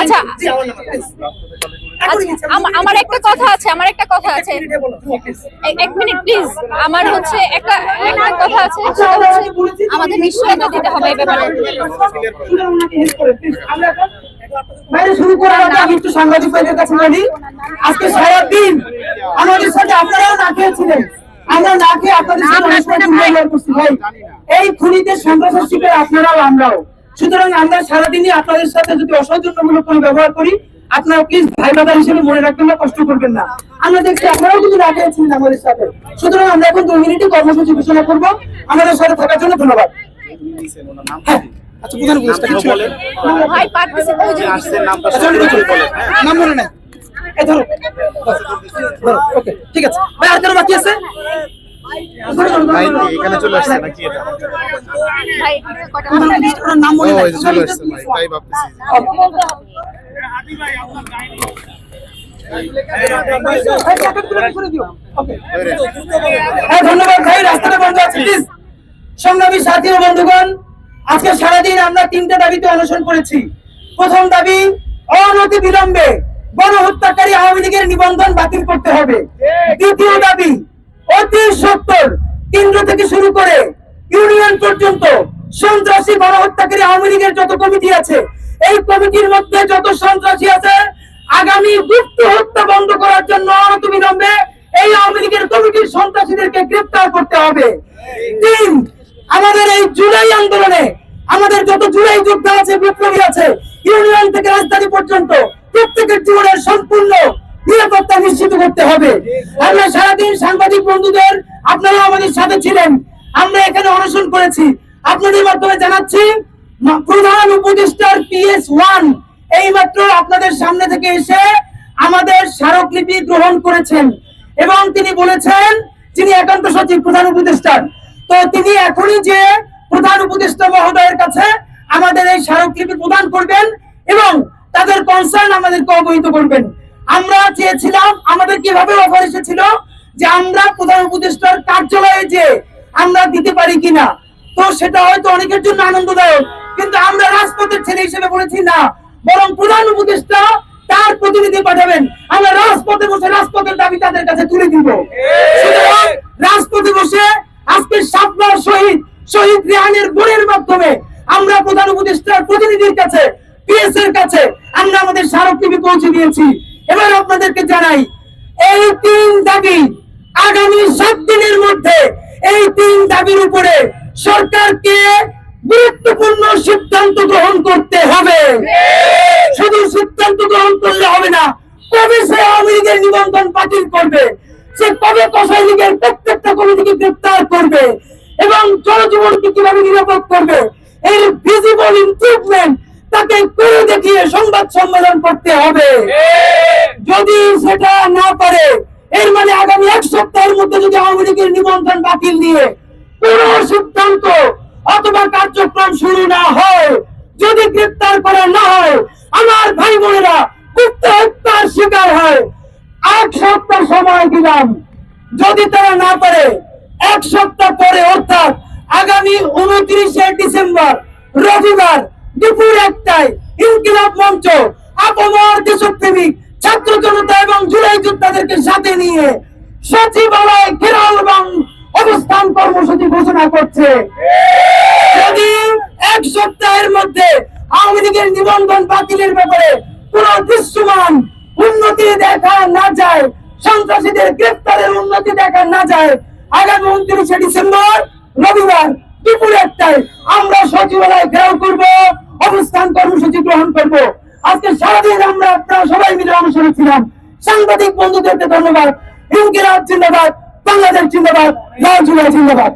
আচ্ছা আচ্ছা আমার একটা কথা আছে আমার একটা কথা আছে। এক মিনিট প্লিজ আমার হচ্ছে একটা একটা কথা আছে সেটা হচ্ছে আমাদের নিশ্চয়তা দিতে হবে এই ব্যাপারে। বাইরে শুরু করার আগে আমি একটু সাংবাদিক ভাইদের কাছে বলি। আজকে সারাদিন আমাদের সাথে আপনারাও না খেয়েছিলেন। আমরা না খেয়ে আপনাদের ভাই। এই খুনিতে সন্ত্রাসের শিকার আপনারাও আমরাও। সুতরাং আমরা সারাদিনই আপনাদের সাথে যদি অসৌজন্যমূলক কোনো ব্যবহার করি আপনারা প্লিজ ভাই ব্রাদার হিসেবে মনে রাখবেন না কষ্ট করবেন না। আমরা দেখছি আপনারাও কিন্তু না খেয়েছিলেন আমাদের সাথে। সুতরাং আমরা এখন দুই মিনিটে কর্মসূচি ঘোষণা করব। আমাদের সাথে থাকার জন্য ধন্যবাদ। হ্যাঁ। আচ্ছা প্রধান নাম মনে নাই এই ধরো। ধরো ওকে ঠিক আছে। ভাই আর কারও বাকি আছে? এখানে চলে আসছে নাকি এটা? নাম মনে চলে আসছে তাই ভাবতেছি। ধন্যবাদ ভাই রাস্তাটা বন্ধ আছে প্লিজ সংগ্রামী সাথী ও বন্ধুগণ আজকে সারাদিন আমরা তিনটা দাবিতে অনশন করেছি। প্রথম দাবি অনতি বিলম্বে গণহত্যাকারী আওয়ামী লীগের নিবন্ধন বাতিল করতে হবে। দ্বিতীয় দাবি অতি সত্তর কেন্দ্র থেকে শুরু করে ইউনিয়ন পর্যন্ত সন্ত্রাসী গণহত্যাকারী আওয়ামী লীগের যত কমিটি আছে এই কমিটির মধ্যে যত সন্ত্রাসী আছে আগামী গুপ্ত হত্যা বন্ধ করার জন্য অনতিবিলম্বে এই আওয়ামী লীগের কমিটির সন্ত্রাসীদেরকে গ্রেপ্তার করতে হবে। তিন আমাদের এই জুলাই আন্দোলনে আমাদের যত জুলাই যোদ্ধা আছে বিপ্লবী আছে ইউনিয়ন থেকে রাজধানী পর্যন্ত প্রত্যেকের জীবনের সম্পূর্ণ নিরাপত্তা নিশ্চিত করতে হবে। আমরা সারাদিন সাংবাদিক বন্ধুদের, আপনারা আমাদের সাথে ছিলেন। আমরা এখানে অনশন করেছি। আপনাদের মাধ্যমে জানাচ্ছি প্রধান উপদেষ্টার পিএস ওয়ান এই মাত্র আপনাদের সামনে থেকে এসে আমাদের স্মারকলিপি গ্রহণ করেছেন। এবং তিনি বলেছেন যিনি একান্ত সচিব, প্রধান উপদেষ্টার। তো তিনি এখনই যে প্রধান উপদেষ্টা মহোদয়ের কাছে আমাদের এই স্মারকলিপি প্রদান করবেন এবং তাদের কনসার্ন আমাদেরকে অবহিত করবেন। আমরা চেয়েছিলাম, আমাদের কীভাবে অফার এসেছিল যে আমরা প্রধান উপদেষ্টার কার্যালয়ে যে আমরা দিতে পারি কিনা। তো সেটা হয়তো অনেকের জন্য আনন্দদায়ক, কিন্তু আমরা রাজপথের ছেলে হিসেবে বলেছি না, বরং প্রধান উপদেষ্টা তার প্রতিনিধি পাঠাবেন। আমরা রাজপথে বসে রাজপথের দাবি তাদের কাছে তুলে দিব। রাজপথে বসে আজকে সাতবার শহীদ শহীদ রেহানের বোনের মাধ্যমে আমরা প্রধান উপদেষ্টার প্রতিনিধির কাছে পিএস কাছে আমরা আমাদের স্মারকলিপি পৌঁছে দিয়েছি। এবার আপনাদেরকে জানাই, এই তিন দাবি আগামী সাত দিনের মধ্যে এই তিন দাবির উপরে সরকারকে গুরুত্বপূর্ণ সিদ্ধান্ত গ্রহণ করতে হবে। শুধু সিদ্ধান্ত গ্রহণ করলে হবে না, কবে সে আওয়ামী লীগের নিবন্ধন বাতিল করবে? সে কবে কসাই লীগের প্রত্যেকটা কমিটিকে গ্রেপ্তার করবে? এবং জনজীবনকে কীভাবে নিরাপদ করবে? এর ভিজিবল ইমপ্রুভমেন্ট তাকে করে দেখিয়ে সংবাদ সম্মেলন করতে হবে। যদি সেটা না পারে এর মানে আগামী এক সপ্তাহের মধ্যে যদি আওয়ামী লীগের নিবন্ধন বাতিল নিয়ে কোন সিদ্ধান্ত অথবা কার্যক্রম শুরু না হয়, যদি গ্রেপ্তার করা না হয়, আমার ভাই বোনেরা গুপ্ত হত্যার শিকার হয়। এক সপ্তাহ সময় দিলাম। যদি তারা না পারে এক সপ্তাহ পরে অর্থাৎ আগামী উনত্রিশে ডিসেম্বর, রবিবার দুপুর একটায় ইনকিলাব মঞ্চ আপমর দেশপ্রেমিক ছাত্র জনতা এবং জুলাই যোদ্ধাদেরকে সাথে নিয়ে সচিবালয় ঘেরাও এবং অবস্থান কর্মসূচি ঘোষণা করছে। যদি এক সপ্তাহের মধ্যে আওয়ামী লীগের নিবন্ধন বাতিলের ব্যাপারে কোন দৃশ্যমান উন্নতি দেখা না যায়, সন্ত্রাসীদের গ্রেপ্তারের উন্নতি দেখা না যায়, আগামী উনত্রিশে ডিসেম্বর রবিবার দুপুর একটায় আমরা সচিবালয় ঘেরাও করব। অবস্থান কর্মসূচি গ্রহণ করব। আজকে সারাদিন আমরা আপনারা সবাই মিলে অনুসরণ ছিলাম। সাংবাদিক বন্ধুদেরকে ধন্যবাদ। ইনকিলাব জিন্দাবাদ, বাংলাদেশ জিন্দাবাদ লাল জিন্দাবাদ।